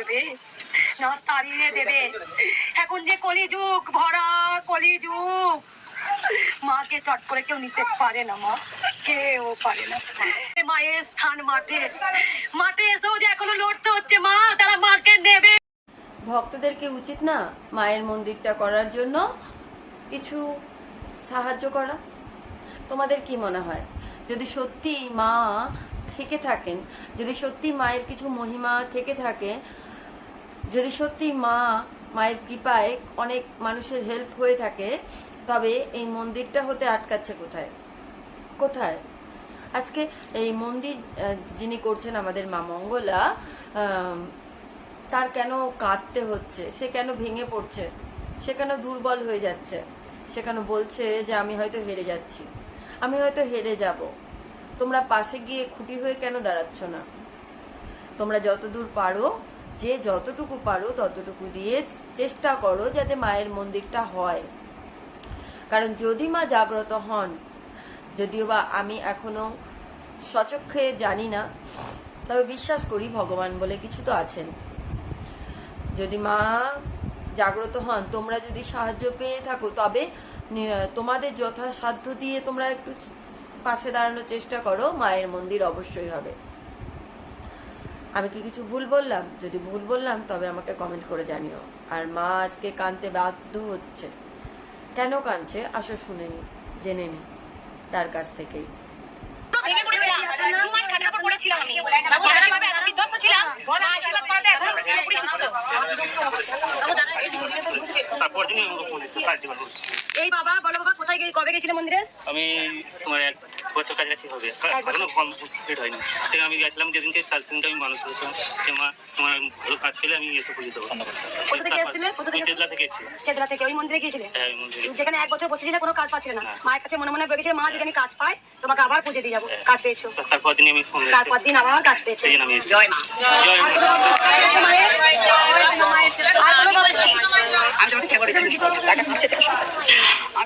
রাখবে না তাড়িয়ে দেবে। এখন যে কলিযুগ, ভরা কলিযুগ। মাকে চট করে কেউ নিতে পারে না, মা। কেউ পারে না। মায়ের স্থান মাঠে। মাঠে এসেও যে এখনও লড়তে হচ্ছে, মা, তারা মাকে নেবে। ভক্তদেরকে উচিত না মায়ের মন্দিরটা করার জন্য কিছু সাহায্য করা? তোমাদের কি মনে হয়? যদি সত্যি মা থেকে থাকেন, যদি সত্যি মায়ের কিছু মহিমা থেকে থাকে যদি সত্যি মা মায়ের কৃপায় অনেক মানুষের হেল্প হয়ে থাকে, তবে এই মন্দিরটা হতে আটকাচ্ছে কোথায়? কোথায়? আজকে এই মন্দির যিনি করছেন আমাদের মা মঙ্গলা তার কেন কাঁদতে হচ্ছে? সে কেন ভেঙে পড়ছে? সে কেন দুর্বল হয়ে যাচ্ছে? সে কেন বলছে যে আমি হয়তো হেরে যাচ্ছি? আমি হয়তো হেরে যাব। তোমরা পাশে গিয়ে খুঁটি হয়ে কেন দাঁড়াচ্ছ না? তোমরা যতদূর পারো যে যতটুকু পারো ততটুকু দিয়ে চেষ্টা করো যাতে মায়ের মন্দিরটা হয়। কারণ যদি মা জাগ্রত হন, যদিও বা আমি এখনও সচক্ষে জানি না, তবে বিশ্বাস করি ভগবান বলে কিছু তো আছেন। যদি মা জাগ্রত হন, তোমরা যদি সাহায্য পেয়ে থাকো, তবে তোমাদের যথাসাধ্য দিয়ে তোমরা একটু পাশে দাঁড়ানোর চেষ্টা করো, মায়ের মন্দির অবশ্যই হবে। আমি কি কিছু ভুল বললাম? যদি ভুল বললাম তবে আমাকে কমেন্ট করে জানিও। আর মা আজকে কানতে বাধ্য হচ্ছে। কেন কাঁদছে আসো শুনে নি জেনে নি তার কাছ থেকেই। এই বাবা বলো বাবা কোথায় গিয়ে কবে গেছিলে মন্দিরে? আমি তোমার কাছাকাছি হবে। এখনও কমপ্লিট হয়নি। আমি গেছিলাম যেদিনকে কাল দিনটা আমি মানুষ করেছিলাম। যে মা তোমার ভালো কাজ পেলে আমি এসে পুজো দেবো। কোথা থেকে এসেছিলে? চেতলা থেকে এসেছি। চেতলা থেকে ওই মন্দিরে গিয়েছিলে? হ্যাঁ যেখানে এক বছর বসেছিলে কোনো কাজ পাচ্ছিলে না। হ্যাঁ। মায়ের কাছে মনে মনে মা যদি আমি কাজ পাই তোমাকে আবার পুজো দিয়ে যাব। কাজ পেয়েছ। তারপর আমি তারপর দিন আবার কাজ পেয়েছ। আমি। জয় মা। জয় মা।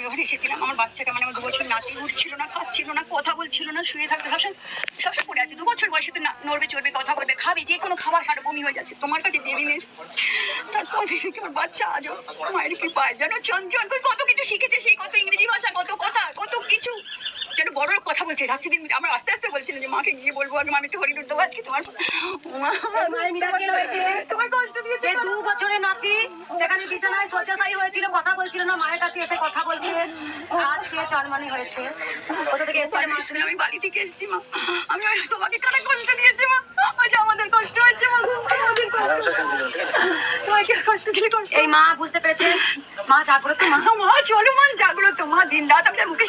ওখানে এসেছিলাম আমার বাচ্চাটা মানে আমার দু বছর নাতি উঠছিল না খাচ্ছিল না কথা বলছিল না, শুয়ে থাকতে সব সবসময় পড়ে আছে দু বছর বয়সে তো নড়বে, চড়বে, কথা বলবে, খাবে, যে কোনো খাবার সার বমি হয়ে যাচ্ছে। তোমার কাছে দেরি নেই। তারপর কি আমার বাচ্চা আজও মায়ের কি পায়। যেন চঞ্চল কত কিছু শিখেছে সেই কত ইংরেজি ভাষা, কত কথা, কত কিছু। যেন বড় কথা বলছে। রাত্রি দিন আমরা আস্তে আস্তে বলছিলাম যে মাকে গিয়ে বলব আগে আমি একটু হরিডুর দেবো আজকে তোমার তোমার কষ্ট দিয়েছে যে দু বছরের নাতি সেখানে বিছানায় শয্যাশায়ী হয়েছিল কথা বলছিল না মায়ের কাছে এসে কথা বলছে। খাচ্ছে চলমানি হয়েছে। কোথা থেকে এসেছে মা? আমি বাড়ি থেকে এসেছি মা। আমি তোমাকে কানে কষ্ট দিয়েছি মা। আজ আমাদের কষ্ট হচ্ছে মা। আমাদের কষ্ট তোমাকে কষ্ট দিলে কষ্ট এই মা বুঝতে পেরেছে মা জাগ্রত মা মা চলো মা জাগ্রত। মা দিন রাত আমি মুখে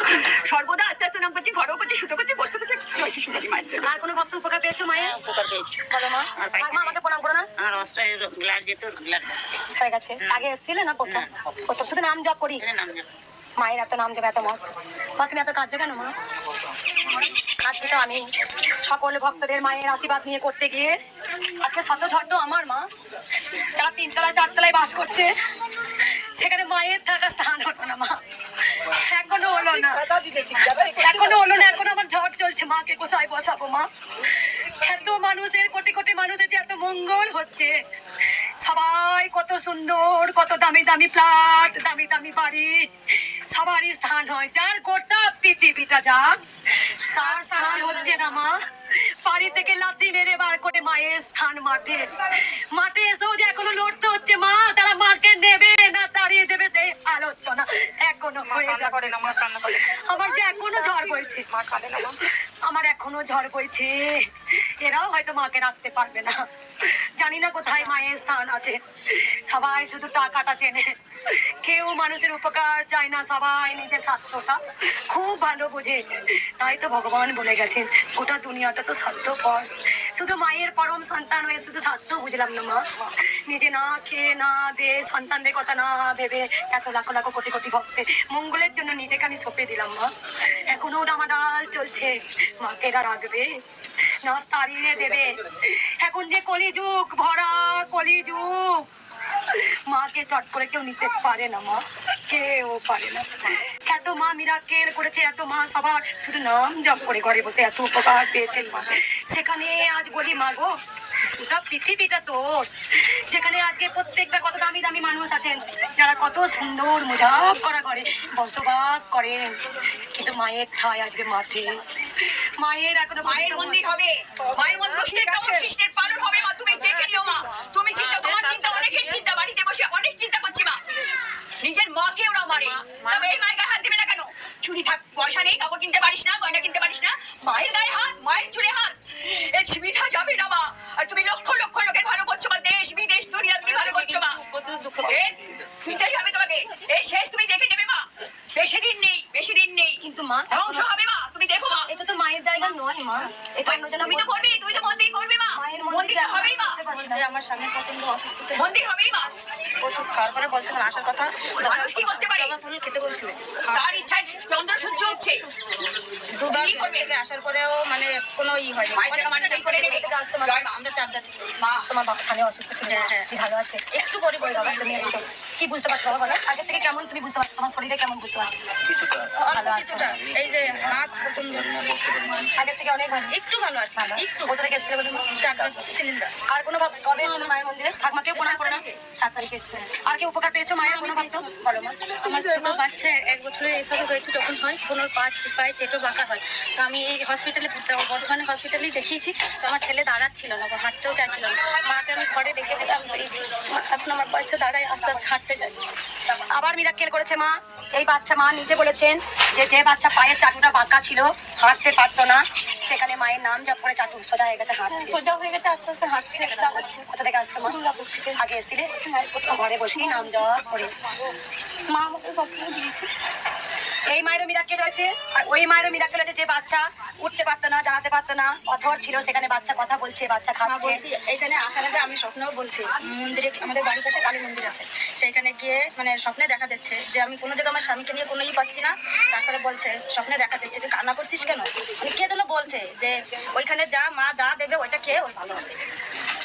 সর্বদা আস্তে আস্তে নাম করছি ঘরও করছি সুতো করছি বস্তু করছি জয় কি মায়ের জন্য। আর কোনো ভক্ত উপকার পেয়েছ মায়ের? উপকার পেয়েছি। বলো মা। মা আমাকে প্রণাম করো না? আমার অস্ত্রের গ্লাস যেত গ্লাস হয়ে গেছে। আগে এসেছিলে না প্রথম প্রথম শুধু নাম জপ করি? মায়ের এত নাম জপ এত মত। মা তুমি এত কার্য কেন মা? কাজটা তো আমি। সকল ভক্তদের মায়ের আশীর্বাদ নিয়ে করতে গিয়ে আজকে শত ঝড় তো আমার মা। যারা তিনতলায় চারতলায় বাস করছে। সেখানে মায়ের থাকা স্থান হলো না মা। এখনও হলো না। এখনও হলো না এখনও আমার ঝড় চলছে মাকে কোথায় বসাবো মা? এত মানুষের কোটি কোটি মানুষের যে এত মঙ্গল হচ্ছে। সবাই কত সুন্দর কত দামি দামি ফ্ল্যাট দামি দামি বাড়ি। সবারই স্থান হয়। যার গোটা পৃথিবীটা যাক তার স্থান হচ্ছে না মা। বাড়ি থেকে লাথি মেরে বার করে মায়ের স্থান মাঠে। মাঠে এসেও যে এখনও লড়তে হচ্ছে মা তারা মাকে নেবে। না দেবে সেই আলোচনা। এখনও হয়ে যাবে আমার যে এখনও ঝড় বইছে। আমার এখনও ঝড় বইছে। এরাও হয়তো মাকে রাখতে পারবে না। জানি না কোথায় মায়ের স্থান আছে। সবাই শুধু টাকাটা চেনে। কেউ মানুষের উপকার চায় না সবাই নিজের স্বার্থটা। খুব ভালো বোঝে। তাই তো ভগবান বলে গেছেন গোটা দুনিয়াটা তো স্বার্থপর শুধু মায়ের পরম সন্তান হয়ে শুধু স্বার্থ বুঝলাম না মা। নিজে না খেয়ে, না দে, সন্তানদের কথা না ভেবে এত লাখো লাখো কোটি কোটি ভক্তে মঙ্গলের জন্য নিজেকে আমি সঁপে দিলাম মা। এখনও ডামাডাল চলছে, মাকে এরা রাখবে না তাড়িয়ে দেবে। এখন যে কলিযুগ, ভরা কলিযুগ মাকে চট করে কেউ নিতে পারে না মা। কেউ পারে না। এত মা মিরাকেল করেছে এত মা সবার। শুধু নাম জপ করে ঘরে বসে এত উপকার পেয়েছেন মা। সেখানে আজ বলি মা গো গোটা পৃথিবীটা তোর। যেখানে আজকে প্রত্যেকটা কত দামি দামি মানুষ আছেন যারা কত সুন্দর মজাক করা করে বসবাস করেন। কিন্তু মায়ের ঠাই আজকে মাঠে। মায়ের এখনও মায়ের মন্দির হবে। মায়ের মন্দির কৃষ্ণের পালন হবে মা। তুমি দেখে নিও মা। তুমি চিন্তা চিন্তা অনেকের চিন্তা বাড়িতে বসে অনেক চিন্তা করছি মা। নিজের মাকে ওরা মারে। তবে এই মায়ের গায়ে হাত দেবে না কেন? চুরি থাক পয়সা নেই কাপড় কিনতে পারিস না গয়না কিনতে পারিস না। মায়ের গায়ে হাত মায়ের চুলে হাত। এই জীবিতা যাবে না মা। আর তুমি লক্ষ লক্ষ লোকের ভালো করছ মা। দেশ বিদেশ দুনিয়া তুমি ভালো করছ মা। এ, শুনতেই হবে তোমাকে। এই শেষ তুমি দেখে নেবে মা। বেশি দিন নেই বেশি দিন নেই। কিন্তু মা ধ্বংস হবে মা। তুমি দেখো মা। এটা তো মায়ের জায়গা নয় মা। এটা তুমি তো করবে তুমি তো মন্দির করবে মা মায়ের মন্দির হবেই মা। বলছে আমার স্বামীর পছন্দ অসুস্থ মন্দির হবেই মা। ওষুধ খাওয়ার পরে বলছিলেন আসার কথা। মানুষ কি করতে পারে? ফুল খেতে বলছিলেন তার ইচ্ছায় হচ্ছে। দুবার কি করবে? থেকে আসার পরেও মানে কোনো ই করে মা। আমরা চারটা মা। তোমার বাবা স্বামী অসুস্থ ছিল হ্যাঁ, হ্যাঁ। ভালো আছে? একটু পরে বাবা তুমি এসছো কি বুঝতে পারছ বাবা বলো? আগে থেকে কেমন তুমি বুঝতে পারছ? তোমার শরীরে কেমন বুঝতে পারছ? কিছুটা। ভালো কিছুটা। এই যে হাত প্রচণ্ড আগে থেকে অনেক ভালো? একটু ভালো আর ভালো? একটু। কোথা থেকে এসেছিলে চারটা সিলিন্ডার আর কোনো ভাব কবে এসেছিল মায়ের মন্দিরে? ঠাকমাকে প্রণাম করে না। সাত তারিখে এসেছিল। আর কি উপকার পেয়েছ মায়ের কোনো ভাব তো? বলো মা। আমার ছোট বাচ্চা এক বছরের এসব হয়েছে তখন হয় কোনো পা পায়ে চেটো বাঁকা হয়। তো আমি এই হসপিটালে বর্ধমানে হসপিটালেই দেখিয়েছি। তো আমার ছেলে দাঁড়াচ্ছিল না বা হাঁটতেও চাইছিল না। মাকে আমি ঘরে রেখে আমি পেয়েছি এখন আমার বাচ্চা দাঁড়ায় আস্তে আস্তে হাঁটতে চাই। আবার মিরাক্কেল করেছে মা। এই বাচ্চা মা নিজে বলেছেন যে যে বাচ্চা পায়ের চাটুটা বাঁকা ছিল হাঁটতে পারতো না। সেখানে মায়ের নাম জপ করে চাটু সোজা হয়ে গেছে হাঁটছে। সোজা হয়ে গেছে আস্তে আস্তে হাঁটছে। কোথা থেকে আসছো মা? আগে এসেছিলে? ঘরে বসেই নাম জপ করে। মা আমাকে স্বপ্ন দিয়েছে। এই মায়েরও মিরাক্কেল রয়েছে। আর ওই মায়েরও মিরাক্কেল রয়েছে যে বাচ্চা উঠতে পারতো না দাঁড়াতে পারতো না অথর ছিল সেখানে বাচ্চা কথা বলছে বাচ্চা মা খাচ্ছে। বলছি এখানে আসার আগে আমি স্বপ্নও বলছি মন্দিরে আমাদের বাড়ির পাশে কালী মন্দির আছে। সেইখানে গিয়ে মানে স্বপ্নে দেখা দিচ্ছে যে আমি কোনো জায়গায় আমার স্বামীকে নিয়ে কোনো ই পাচ্ছি না। তারপরে বলছে স্বপ্নে দেখা দিচ্ছে তুই কান্না করছিস কেন? মানে কে যেন বলছে যে ওইখানে যা মা যা দেবে ওইটা খেয়ে ওর ভালো হবে।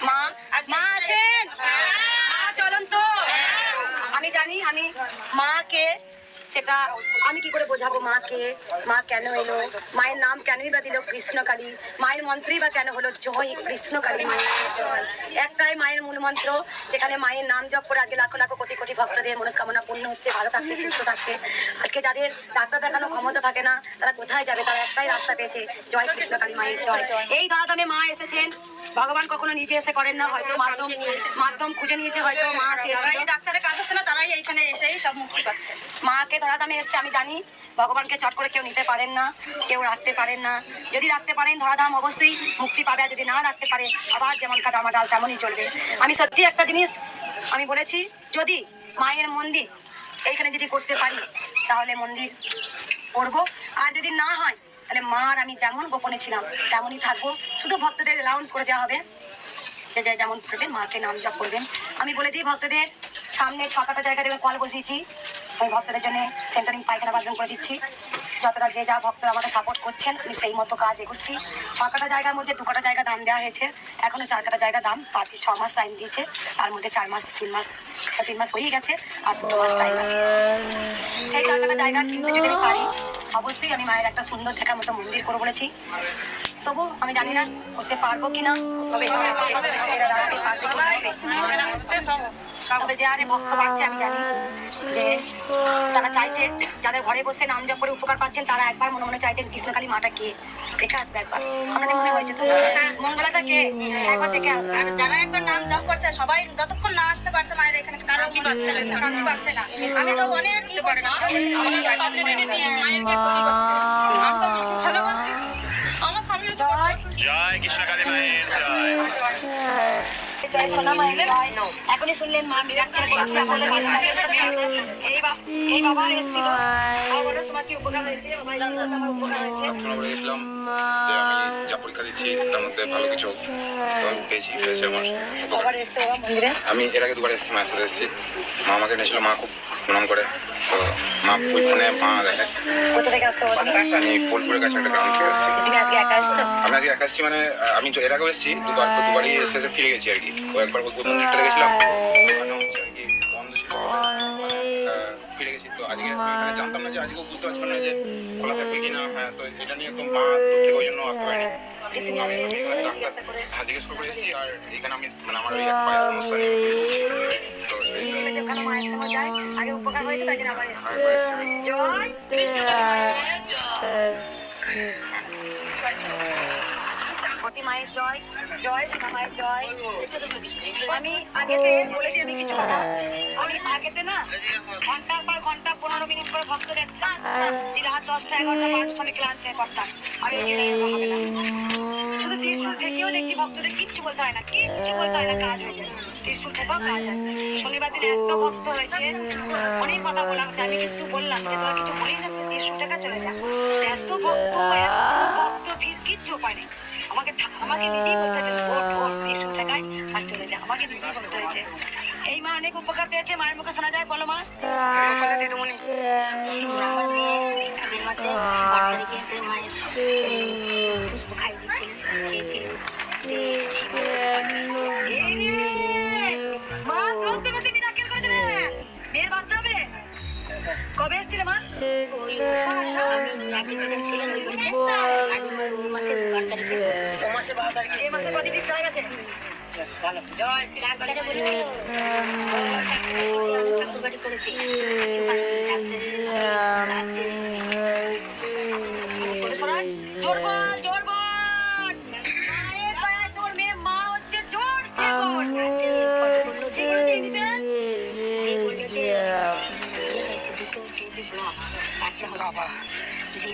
মা আর মা আছেন? মা চলুন তো। আমি জানি আমি মাকে সেটা আমি কি করে বোঝাবো মাকে? মা কেন এলো? মায়ের নাম কেনই বা দিল কৃষ্ণকালী? মায়ের মন্ত্রই বা কেন হলো জয় কৃষ্ণকালী? মায়ের জয়। একটাই মায়ের মূল মন্ত্র যেখানে মায়ের নাম জপ করে আজকে লাখো লাখো কোটি কোটি ভক্তদের মনস্কামনা পূর্ণ হচ্ছে ভালো থাকতে সুস্থ থাকতে। আজকে যাদের ডাক্তার দেখানো ক্ষমতা থাকে না তারা কোথায় যাবে? তারা একটাই রাস্তা পেয়েছে জয় কৃষ্ণকালী মায়ের জয়। এই দাদামে মা এসেছেন। ভগবান কখনো নিজে এসে করেন না হয়তো মাধ্যম মাধ্যম খুঁজে নিয়েছে হয়তো মা চেয়েছিল। ডাক্তারের কাজ হচ্ছে না তারাই এইখানে এসেই সব মুক্তি পাচ্ছে। মাকে ধরাধামে এসছে, আমি জানি। ভগবানকে চট করে কেউ নিতে পারেন না, কেউ রাখতে পারেন না। যদি রাখতে পারেন ধরাধাম, অবশ্যই মুক্তি পাবে, আর যদি না রাখতে পারে, আবার যেমন কাটা আমার ডাল তেমনই চলবে। আমি সত্যি একটা জিনিস আমি বলেছি, যদি মায়ের মন্দির এইখানে যদি করতে পারি, তাহলে মন্দির করব। আর যদি না হয়, তাহলে মার আমি যেমন গোপনে ছিলাম, তেমনই থাকব। শুধু ভক্তদের অ্যালাউন্স করে দেওয়া হবে। যে যে যেমন করবেন, মাকে নাম জপ করবেন। আমি বলে দিই, ভক্তদের সামনে ছ কাটা জায়গা দেবেন কল বসিয়েছি। ওই ভক্তদের জন্য সেন্টারিং পায়খানা বাথরুম করে দিচ্ছি। যতটা যে যা ভক্তরা আমাকে সাপোর্ট করছেন, আমি সেই মতো কাজ এগোচ্ছি। ছ কাটা জায়গার মধ্যে দু কাটা জায়গা দাম দেওয়া হয়েছে। এখনও চার কাটা জায়গা দাম, বাকি ছ মাস টাইম দিয়েছে। তার মধ্যে চার মাস, তিন মাস তিন মাস হয়েই গেছে, আর দুটো মাস টাইম আছে। সেই চার কাটা জায়গা কিনতে যদি আমি পারি, অবশ্যই আমি মায়ের একটা সুন্দর দেখার মতো মন্দির করে বলেছি। তবু আমি জানি না করতে পারব কিনা, তবে তবে ভক্ত পাচ্ছে আমি জানি যে তারা চাইছে, যাদের ঘরে বসে নাম জপ করে উপকার পাচ্ছেন, তারা একবার মনে মনে চাইছেন কৃষ্ণকালী মাটা কে? দেখে আসবে একবার। আপনাদের মনে হয়েছে তো? মঙ্গলাটা কে? একবার দেখে আসবে আর যারা একবার নাম জপ করছে, সবাই যতক্ষণ না আসতে পারছে, মায়ের এখানে কারও কি শান্তি পাচ্ছে না। আমি তো অনেক ই করে না দেখেছি মায়ের কে ক্ষতি করছে। আমার স্বামীও জয় কৃষ্ণকালী মায়ের, জয়। এখনই শুনলেন মা মিরাক্কেল করছে বলে এই বাবা এসেছিল তোমার কি উপকার হয়েছে আমার উপকার হয়েছে যে আমি যা পরীক্ষা দিচ্ছি তার মধ্যে ভালো কিছু পেয়েছি। পেয়েছি আমার আমি এর আগে দুবার এসেছি মায়ের সাথে এসেছি। মা আমাকে এনেছিল মা খুব প্রণাম করে। তো মা ওইখানে মা দেখে। তুমি? আমি বোলপুরের কাছে একটা গ্রাম থেকে এসেছি। আমি আজকে একা এসেছি মানে আমি তো এর আগেও এসেছি দুবার দুবারই এসে এসে ফিরে গেছি আর কি। ও একবার ওই মন্দিরটা গেছিলাম। ওখানে হচ্ছে আর কি বন্ধ ছিল। আজকে এখানে জানতাম না যে আজকেও বুঝতে পারছিলাম না যে খোলা থাকবে কি না হ্যাঁ তো এটা নিয়ে একদম মা দূর থেকে ওই জন্য আসতে পারিনি যে তুমি আজকে জিজ্ঞাসা করে হ্যাঁ জিজ্ঞেস করে এসেছি আর এখানে আমি মানে আমার ওই এক পায়ের সমস্যা নেই। তো সেই জন্য যে ওখানে মায়ের সঙ্গে যায় আগে উপকার হয়েছে তাই জন্য আবার এসেছে জয় অতি মায়ের জয় জয় সোনা মায়ের জয়। আমি আগেতে বলে দিই আমি কিছু কথা। আমি আগেতে না ঘণ্টার পর ঘণ্টা পনেরো মিনিট করে ভক্ত দেখতাম। রাত দশটা এগারোটা বারোটার সময় ক্লান্ত হয়ে পড়তাম। আমি শুধু ত্রিশুল ঠেকেও দেখছি ভক্তদের কিচ্ছু বলতে হয় না কিচ্ছু বলতে হয় না কাজ হয়ে যায়। ত্রিশুল ঠেকাও কাজ হয়। শনিবার দিন এত ভক্ত হয়েছে অনেক কথা বললাম আমি কিন্তু বললাম যে তোরা কিছু বলিস না শুধু ত্রিশুল ঠেকা চলে যা। এত ভক্ত এত ভক্ত ভিড় কিচ্ছু ঠা- আমাকে নিজেই বলতে হয়েছে ওট ওট ত্রিশুল টাকায় আর চলে যা। আমাকে নিজেই বলতে হয়েছে। এই মা অনেক উপকার পেয়েছে মায়ের মুখে শোনা যায় বলো মা। দিদিমণি আমার মেয়ে আগের মাসে মায়ের হলো দিয়ে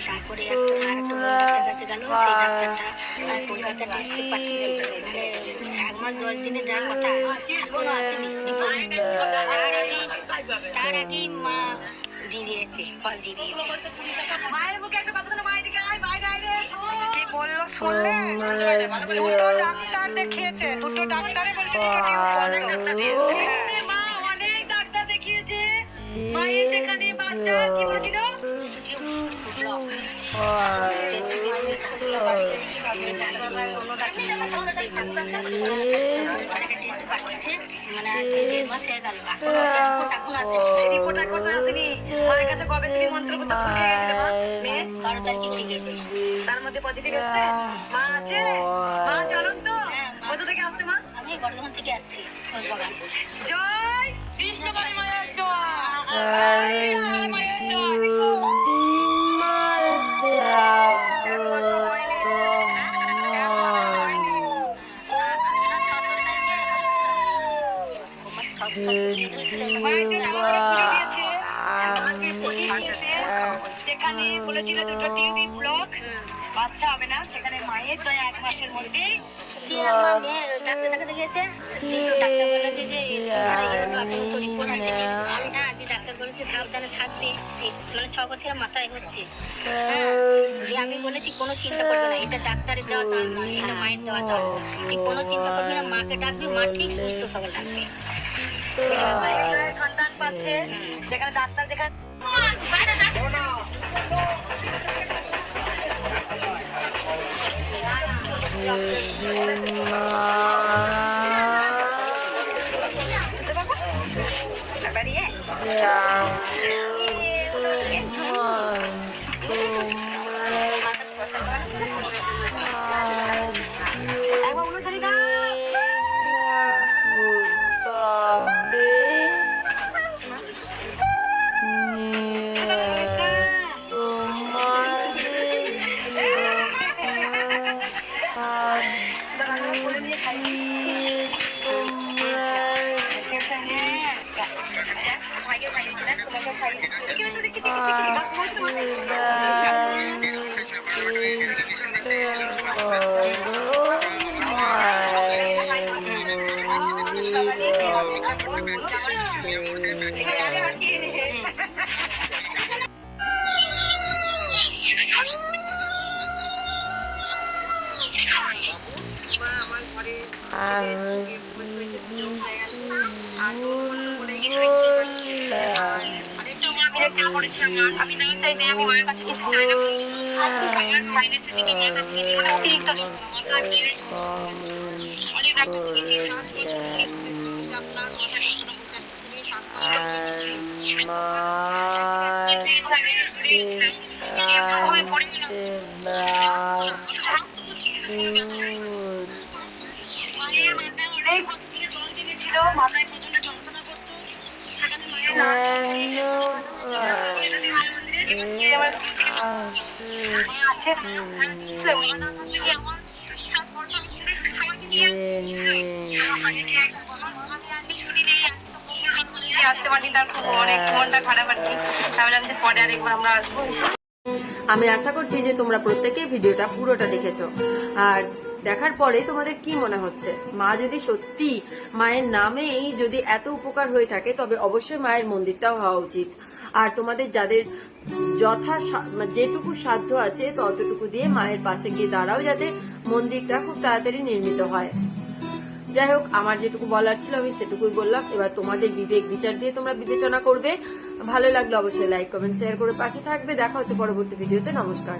তারপরে একটা ডাক্তার কাছে গেল সেই ডাক্তারটা কলকাতা টেস্টে পাঠিয়ে মাস দশ দিনে যাওয়ার কথা এখনও আসেনি তার আগে তার আগেই মা দিয়ে দিয়েছে ফল দিয়ে দিয়েছে মায়ের মুখে একটা কথা মায়ের দিকে আয়, বাইরে আয় রে। কি বলল শুনলে? দুটো ডাক্তার দেখিয়েছে, দুটো ডাক্তারে বলেছে টিউব বন্ধ। হ্যাঁ, মা অনেক ডাক্তার দেখিয়েছে। মায়ের যেখানে বাচ্চা, কি বলছিল? তার মধ্যে পজিটিভ এসছে মা আছে মা চলুন তো কোথা থেকে আসছে মা আমি বর্ধমান থেকে আসছি জয় মায়ের জয় মায়ের জয় বলেছিল দুটো টিউবি ব্লক বাচ্চা হবে না সেখানে মায়ের তো এক মাসের মেয়ে ডাক্তার বলেছে সাবধানে থাকবে। মানে ছ বছরের মাথায় হচ্ছে। হ্যাঁ যে আমি বলেছি কোনো চিন্তা করবে না। এটা ডাক্তারের দেওয়া দান নয় এটা মায়ের দেওয়া তুই কোনো চিন্তা করবি না মাকে ডাকবি মা ঠিক সুস্থ সবল ডাকবে সন্তান পাচ্ছে। যেখানে ডাক্তার যেখানে Yeah. Oh, আমি না চাইতে আমি মায়ের কাছে কিছু চাই না আমার সাইলেন্সের দিকে নিয়ে কাছে নিয়ে মানে অতিরিক্ত মাথা নিয়ে অনেক ডাক্তার দেখেছি অনেক করেছি কিন্তু আপনার মাথা কখনো বোঝার কিছু নেই শ্বাসকষ্ট নেই পড়ে গেলাম গেলাম ছিল মাথায় প্রচণ্ড যন্ত্রণা করতো। সেখানে মায়ের আসতে তার খুব অনেক মনটা খারাপ আর কি তাহলে আমি পরে আরেকবার আমরা আসব আমি আশা করছি যে তোমরা প্রত্যেকে ভিডিওটা পুরোটা দেখেছ। আর দেখার পরে তোমাদের কি মনে হচ্ছে? মা যদি সত্যি মায়ের নামেই যদি এত উপকার হয়ে থাকে, তবে অবশ্যই মায়ের মন্দিরটাও হওয়া উচিত। আর তোমাদের যাদের যথা মানে যেটুকু সাধ্য আছে, ততটুকু দিয়ে মায়ের পাশে গিয়ে দাঁড়াও, যাতে মন্দিরটা খুব তাড়াতাড়ি নির্মিত হয়। যাই হোক, আমার যেটুকু বলার ছিল, আমি সেটুকুই বললাম। এবার তোমাদের বিবেক বিচার দিয়ে তোমরা বিবেচনা করবে। ভালো লাগলে অবশ্যই লাইক কমেন্ট শেয়ার করে পাশে থাকবে। দেখা হচ্ছে পরবর্তী ভিডিওতে। নমস্কার।